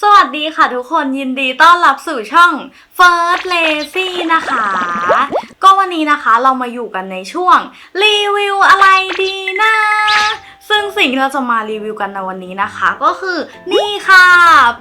สวัสดีค่ะทุกคนยินดีต้อนรับสู่ช่อง First Lazy นะคะ ก็วันนี้นะคะเรามาอยู่กันในช่วง รีวิวอะไรดีนะ ซึ่งสิ่งที่เราจะมารีวิวกันในวันนี้นะคะ ก็คือนี่ค่ะ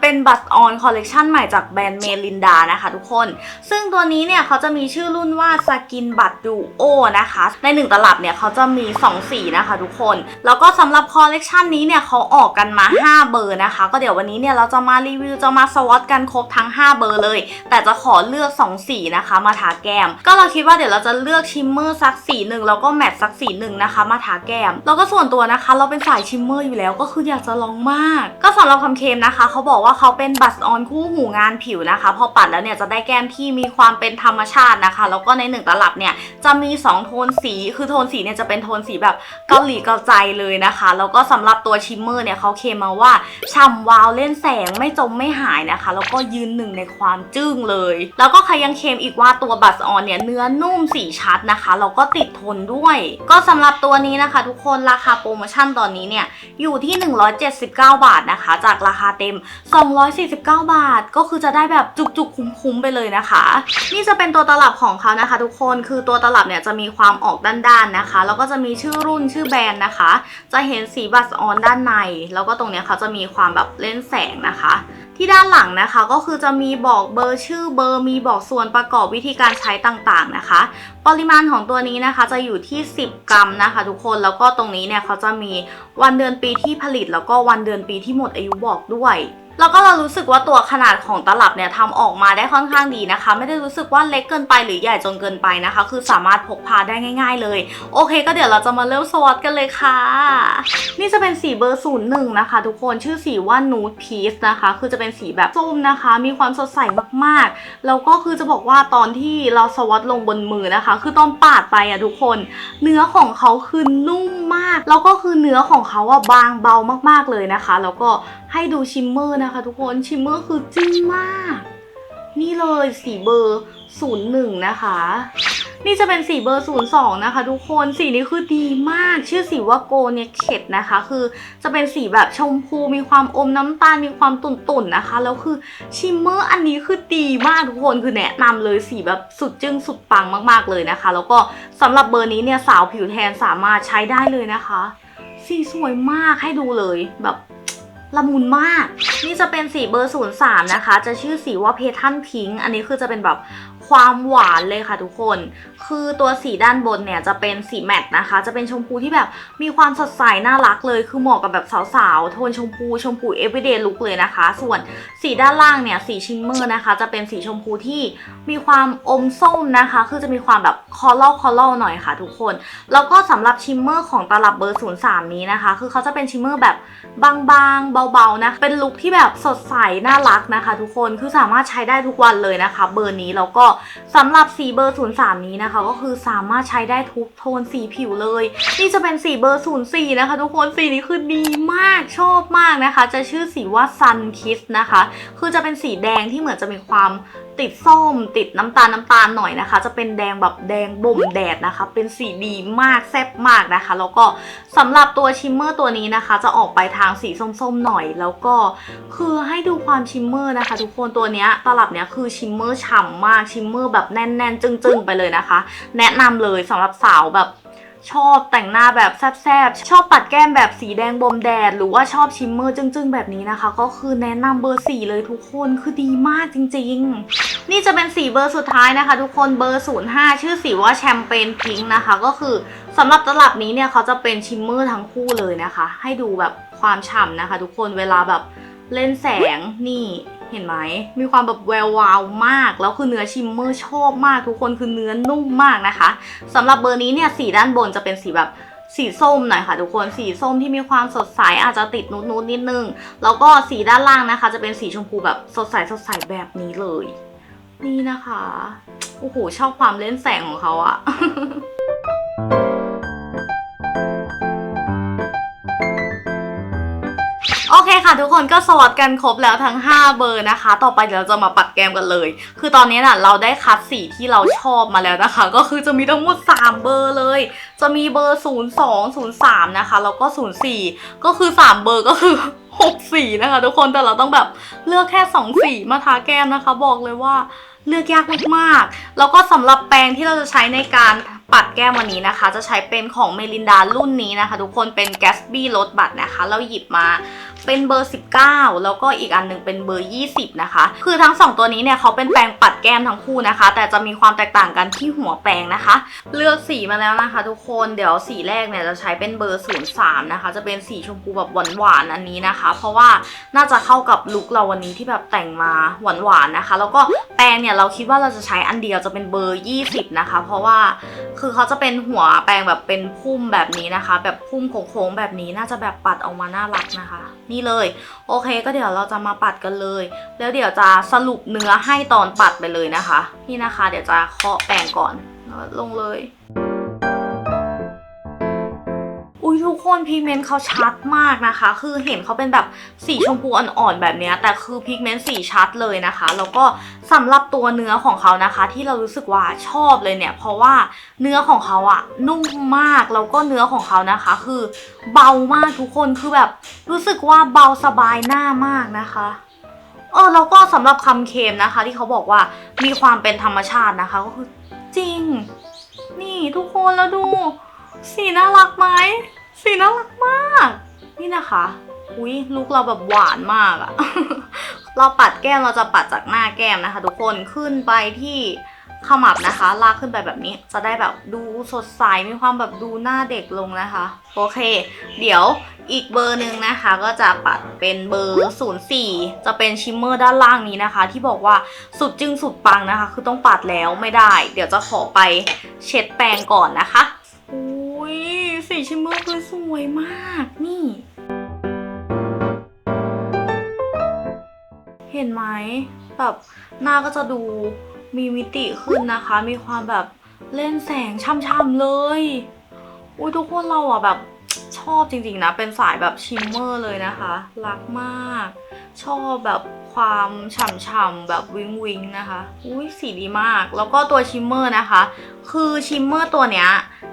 เป็นบัตรออนคอลเลกชันใหม่จากแบรนด์เมลินดานะคะทุกคน ซึ่งตัวนี้เนี่ยเขาจะมีชื่อรุ่นว่าสกินบัตดูโอนะคะ ในหนึ่งตลับเนี่ยเขาจะมี 2 สีนะคะทุกคน แล้วก็สำหรับคอลเลกชันนี้เนี่ยเขาออกกันมา 5 เบอร์นะคะ ก็เดี๋ยววันนี้เนี่ยเราจะมารีวิวจะมาสวอตกันครบทั้ง 5 เบอร์เลย แต่จะขอเลือก 2 สีนะคะ มาทาแก้ม ก็เราคิดว่าเดี๋ยวเราจะเลือกชิมเมอร์สักสีหนึ่งแล้วก็แมตต์สักสีหนึ่งนะคะ มาทาแก้ม แล้วก็ส่วนตัวนะคะเราเป็นสายชิมเมอร์อยู่แล้วก็คืออยากจะลองมาก ก็สำหรับคำเคลมนะคะเขาบอกว่าเขาเป็นบัตรออนคู่หูงานผิวนะคะ พอปัดแล้วเนี่ยจะได้แก้มที่มีความเป็นธรรมชาตินะคะ แล้วก็ในหนึ่งตลับเนี่ยจะมี 2 โทนสีคือโทนสีเนี่ยจะเป็นโทนสีแบบเกาหลีเกาใจเลยนะคะ แล้วก็สำหรับตัวชิมเมอร์เนี่ยเขาเคมมาว่าฉ่ำวาวเล่นแสงไม่จมไม่หายนะคะ แล้วก็ยืนหนึ่งในความจึ้งเลย แล้วก็ใครยังเคมอีกว่าตัวบัตรออนเนี่ยเนื้อนุ่มสีชัดนะคะแล้วก็ติดทนด้วย ก็สำหรับตัวนี้นะคะ ทุกคนราคาโปรโมชั่นตอนนี้เนี่ยอยู่ที่ 179 บาทนะคะ จากราคาเต็ม 249 บาท ก็คือจะได้แบบจุกๆ คุ้มๆ ไปเลยนะคะ นี่จะเป็นตัวตลับของเขานะคะ ทุกคนคือตัวตลับเนี่ยจะมีความออกด้านๆนะคะ แล้วก็จะมีชื่อรุ่นชื่อแบรนด์นะคะ จะเห็นสีบัตรออนด้านใน แล้วก็ตรงเนี้ยเขาจะมีความแบบเล่นแสงนะคะ ที่ด้านหลังนะคะก็คือจะมีบอกเบอร์ชื่อเบอร์มีบอกส่วนประกอบวิธีการใช้ต่างๆนะคะ ปริมาณของตัวนี้นะคะจะอยู่ที่ 10 กรัมนะคะ ทุกคนแล้วก็ตรงนี้เนี่ยเขาจะมีวันเดือนปีที่ผลิตแล้วก็วันเดือนปีที่หมดอายุบอกด้วย แล้วก็เรารู้สึกว่าตัวขนาดของตลับเนี่ยทำออกมาได้ค่อนข้างดีนะคะ ไม่ได้รู้สึกว่าเล็กเกินไปหรือใหญ่จนเกินไปนะคะ คือสามารถพกพาได้ง่าย ๆ เลย โอเค ก็เดี๋ยวเราจะมาเริ่มสวอตกันเลยค่ะ นี่จะเป็นสีเบอร์ศูนย์หนึ่งนะคะ ทุกคนชื่อสีว่านูดพีซนะคะ คือจะเป็นสีแบบส้มนะคะ มีความสดใสมากๆ แล้วก็คือจะบอกว่าตอนที่เราสวอตลงบนมือนะคะ คือตอนปาดไปอะทุกคน เนื้อของเขาคือนุ่มมาก แล้วก็คือเนื้อของเขาอะบางเบามากๆเลยนะคะ แล้วก็ ให้ดูชิมเมอร์นะคะทุกคนชิมเมอร์คือจึ้งมาก นี่เลยสีเบอร์ 01 นะคะ นี่จะเป็นสีเบอร์ 02 นะคะ ทุกคนสีนี้คือดีมาก ชื่อสีว่าโกเนเคตนะคะ คือจะเป็นสีแบบชมพูมีความอมน้ำตาลมีความตุ่นๆนะคะ แล้วคือชิมเมอร์อันนี้คือดีมากทุกคนคือแนะนำเลยสีแบบสุดจึ้งสุดปังมากๆเลยนะคะ แล้วก็สำหรับเบอร์นี้เนี่ยสาวผิวแทนสามารถใช้ได้เลยนะคะ สีสวยมากให้ดูเลยแบบ ละมุนมาก นี่จะเป็นสีเบอร์ 03 นะคะ จะชื่อสีว่าเพทันพิงอันนี้คือจะเป็นแบบ ความหวานเลยค่ะทุกคน คือตัวสีด้านบนเนี่ยจะเป็นสีแมตต์นะคะ จะเป็นชมพูที่แบบมีความสดใสน่ารักเลย คือเหมาะกับแบบสาวๆ โทนชมพูชมพู everyday look เลยนะคะ ส่วนสีด้านล่างเนี่ยสีชิมเมอร์นะคะ จะเป็นสีชมพูที่มีความอมส้มนะคะ คือจะมีความแบบคอล l คอล l หน่อยค่ะทุกคน แล้วก็สำหรับชิมเมอร์ของตลับเบอร์ 03 นี้นะคะ คือเขาจะเป็นชิมเมอร์แบบบางๆ เบาๆนะเป็นลุคที่แบบสดใสน่ารักนะคะ ทุกคน คือสามารถใช้ได้ทุกวันเลยนะคะ เบอร์นี้แล้วก็สำหรับสีเบอร์ 03 นี้นะคะ ก็คือสามารถใช้ได้ทุกโทนสีผิวเลย นี่จะเป็นสีเบอร์ 04 นะคะ ทุกคนสีนี้คือดีมากชอบมากนะคะ จะชื่อสีว่า Sun Kiss นะคะ คือจะเป็นสีแดงที่เหมือนจะมีความ ติดส้ม ติดน้ำตาลน้ำตาลหน่อยนะคะ จะเป็นแดงแบบแดงบ่มแดดนะคะ เป็นสีดีมากแซ่บมากนะคะ แล้วก็สำหรับตัวชิมเมอร์ตัวนี้นะคะ จะออกไปทางสีส้มๆหน่อย แล้วก็คือให้ดูความชิมเมอร์นะคะ ทุกคนตัวเนี้ยตลับเนี้ยคือชิมเมอร์ฉ่ำมากชิมเมอร์แบบแน่นๆ จึ้งๆ ไปเลยนะคะ แนะนำเลยสำหรับสาวแบบชอบแต่งหน้าแบบแซบๆ ชอบปัดแก้มแบบสีแดงบมแดด หรือว่าชอบชิมเมอร์จึ้งๆ แบบนี้นะคะ ก็คือแนะนำเบอร์สี่เลยทุกคนคือดีมากจริง ๆ นี่จะเป็นสีเบอร์สุดท้ายนะคะ ทุกคนเบอร์ 05 ชื่อสีว่าแชมเปญพิงค์นะคะ ก็คือสำหรับตลับนี้เนี่ยเขาจะเป็นชิมเมอร์ทั้งคู่เลยนะคะ ให้ดูแบบความฉ่ำนะคะ ทุกคนเวลาแบบเล่นแสงนี่เห็นไหม มีความแบบแวววาวมาก แล้วคือเนื้อชิมเมอร์ชอบมากทุกคนคือเนื้อนุ่มมากนะคะสำหรับเบอร์นี้เนี่ยสีด้านบนจะเป็นสีแบบสีส้มหน่อยค่ะทุกคนสีส้มที่มีความสดใสอาจจะติดนุดๆนิดนึง แล้วก็สีด้านล่างนะคะ จะเป็นสีชมพูแบบสดใสสดใสแบบนี้เลย นี่นะคะ โอ้โห ชอบความเล่นแสงของเขาอะ ค่ะทุกคนก็สวอตกันครบแล้วทั้ง 5 เบอร์นะคะ ต่อไปเดี๋ยวเราจะมาปัดแกมกันเลย คือตอนนี้น่ะเราได้คัดสีที่เราชอบมาแล้วนะคะ ก็คือจะมีทั้งหมด 3 เบอร์เลย จะมีเบอร์ 02 03 นะคะ แล้วก็ 04 ก็คือ 3 เบอร์ก็คือ 6 สีนะคะ ทุกคนแต่เราต้องแบบเลือกแค่ 2 สีมาทาแก้มนะคะ บอกเลยว่าเลือกยากมากๆ แล้วก็สำหรับแปรงที่เราจะใช้ในการ ปัดแก้มวันนี้นะคะ จะใช้เป็นของเมลินดารุ่นนี้นะคะ ทุกคนเป็น Gatsby ลดบัตรนะคะ เราหยิบมาเป็นเบอร์ 19 แล้วก็อีกอันหนึ่งเป็นเบอร์ 20 นะคะ คือทั้ง 2 ตัวนี้เนี่ยเขาเป็นแปรงปัดแก้มทั้งคู่นะคะ แต่จะมีความแตกต่างกันที่หัวแปรงนะคะ เลือกสีมาแล้วนะคะ ทุกคนเดี๋ยวสีแรกเนี่ยจะใช้เป็นเบอร์ 03 นะคะ จะเป็นสีชมพูแบบหวานๆอันนี้นะคะ เพราะว่าน่าจะเข้ากับลุคเราวันนี้ที่แบบแต่งมาหวานๆนะคะ แล้วก็แปรงเนี่ยเราคิดว่าเราจะใช้อันเดียวจะเป็นเบอร์ 20 นะคะ เพราะว่าคือเขาจะเป็นหัวแปรงแบบเป็นพุ่มแบบนี้นะคะ แบบพุ่มโค้งๆแบบนี้น่าจะแบบปัดออกมาน่ารักนะคะ นี่เลย โอเค ก็เดี๋ยวเราจะมาปัดกันเลย แล้วเดี๋ยวจะสรุปเนื้อให้ตอนปัดไปเลยนะคะ นี่นะคะ เดี๋ยวจะเคาะแปรงก่อนลงเลย อุ้ยทุกคนพิกเมนต์เขาชัดมากนะคะ คือเห็นเขาเป็นแบบสีชมพูอ่อนๆแบบนี้แต่คือพิกเมนต์สีชัดเลยนะคะ แล้วก็สำหรับตัวเนื้อของเขานะคะ ที่เรารู้สึกว่าชอบเลยเนี่ย เพราะว่าเนื้อของเขาอะนุ่มมากแล้วก็เนื้อของเขานะคะ คือเบามากทุกคนคือแบบรู้สึกว่าเบาสบายหน้ามากนะคะเออแล้วก็สำหรับคำเค็มนะคะ ที่เขาบอกว่ามีความเป็นธรรมชาตินะคะก็คือจริง นี่ทุกคนแล้วดูสีน่ารักไหม สีน่ารักมาก นี่นะคะ อุ้ยลุกเราแบบหวานมากอะ เราปัดแก้มเราจะปัดจากหน้าแก้มนะคะ ทุกคนขึ้นไปที่ขมับนะคะ ลากขึ้นไปแบบนี้จะได้แบบดูสดใสมีความแบบดูหน้าเด็กลงนะคะ โอเค เดี๋ยวอีกเบอร์หนึ่งนะคะ ก็จะปัดเป็นเบอร์ 04 จะเป็นชิมเมอร์ด้านล่างนี้นะคะ ที่บอกว่าสุดจึงสุดปังนะคะ คือต้องปัดแล้วไม่ได้ เดี๋ยวจะขอไปเช็ดแปรงก่อนนะคะ สีชิมเมอร์คือสวยมากนี่ เห็นไหมแบบหน้าก็จะดูมีมิติขึ้นนะคะ มีความแบบเล่นแสงช่ำๆเลย อุ้ยทุกคนเราอะแบบ ชอบจริงๆนะ เป็นสายแบบชิมเมอร์เลยนะคะ รักมาก ชอบแบบความฉ่ำๆแบบวิงวิงนะคะ อุ้ยสีดีมาก แล้วก็ตัวชิมเมอร์นะคะ คือชิมเมอร์ตัวเนี้ย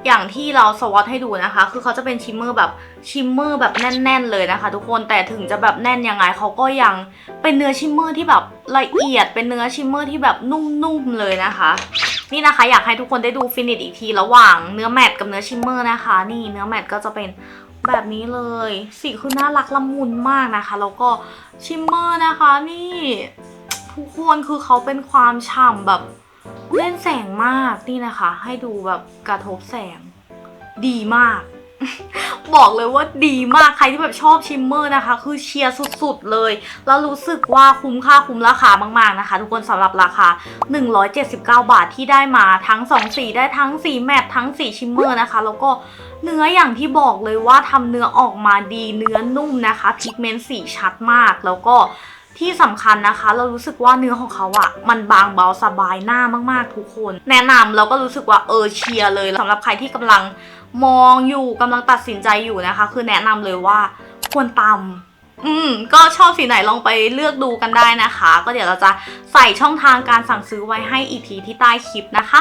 อย่างที่เราสวอตให้ดูนะคะ คือเขาจะเป็นชิมเมอร์แบบชิมเมอร์แบบแน่น ๆ เลยนะคะ ทุกคน แต่ถึงจะแบบแน่นยังไงเขาก็ยังเป็นเนื้อชิมเมอร์ที่แบบละเอียด เป็นเนื้อชิมเมอร์ที่แบบนุ่มๆเลยนะคะ นี่นะคะ อยากให้ทุกคนได้ดูฟินิชอีกทีระหว่างเนื้อแมตกับเนื้อชิมเมอร์นะคะ นี่เนื้อแมตก็จะเป็นแบบนี้เลย สีคือน่ารักละมุนมากนะคะ แล้วก็ชิมเมอร์นะคะนี่ทุกคนคือเขาเป็นความฉ่ำแบบเล่นแสงมากนี่นะคะ ให้ดูแบบกระทบแสงดีมาก บอกเลยว่าดีมากใครที่แบบชอบชิมเมอร์นะคะ คือเชียร์สุดๆเลย แล้วรู้สึกว่าคุ้มค่าคุ้มราคามากๆนะคะ ทุกคนสำหรับราคา 179 บาทที่ได้มาทั้ง 2 สีได้ทั้งสีแมตต์ทั้งสีชิมเมอร์นะคะ แล้วก็เนื้ออย่างที่บอกเลยว่าทำเนื้อออกมาดีเนื้อนุ่มนะคะพิกเมนต์สีชัดมากแล้วก็ที่สำคัญนะคะ เรารู้สึกว่าเนื้อของเขาอะมันบางเบาสบายหน้ามากๆทุกคน แนะนำแล้วก็รู้สึกว่าเออเชียร์เลยสำหรับใครที่กำลัง มองอยู่กำลังตัดสินใจอยู่นะคะ คือแนะนำเลยว่าควรตำอืมก็ชอบสีไหนลองไปเลือกดูกันได้นะคะ ก็เดี๋ยวเราจะใส่ช่องทางการสั่งซื้อไว้ให้อีกทีที่ใต้คลิปนะคะ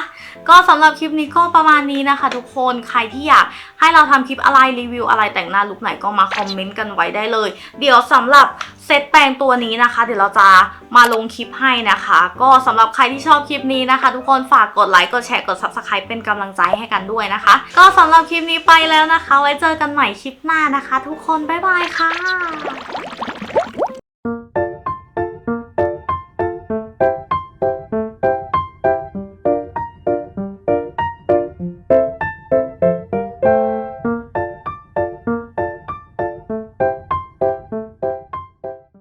ก็สำหรับคลิปนี้ก็ประมาณนี้นะคะ ทุกคนใครที่อยากให้เราทำคลิปอะไรรีวิวอะไรแต่งหน้าลุคไหนก็มาคอมเมนต์กันไว้ได้เลย เดี๋ยวสำหรับเซตแปรงตัวนี้นะคะ เดี๋ยวเราจะมาลงคลิปให้นะคะ ก็สำหรับใครที่ชอบคลิปนี้นะคะ ทุกคนฝากกดไลค์กดแชร์กด subscribe เป็นกำลังใจให้กันด้วยนะคะ ก็สำหรับคลิปนี้ไปแล้วนะคะ ไว้เจอกันใหม่คลิปหน้านะคะ ทุกคนบ๊ายบายค่ะ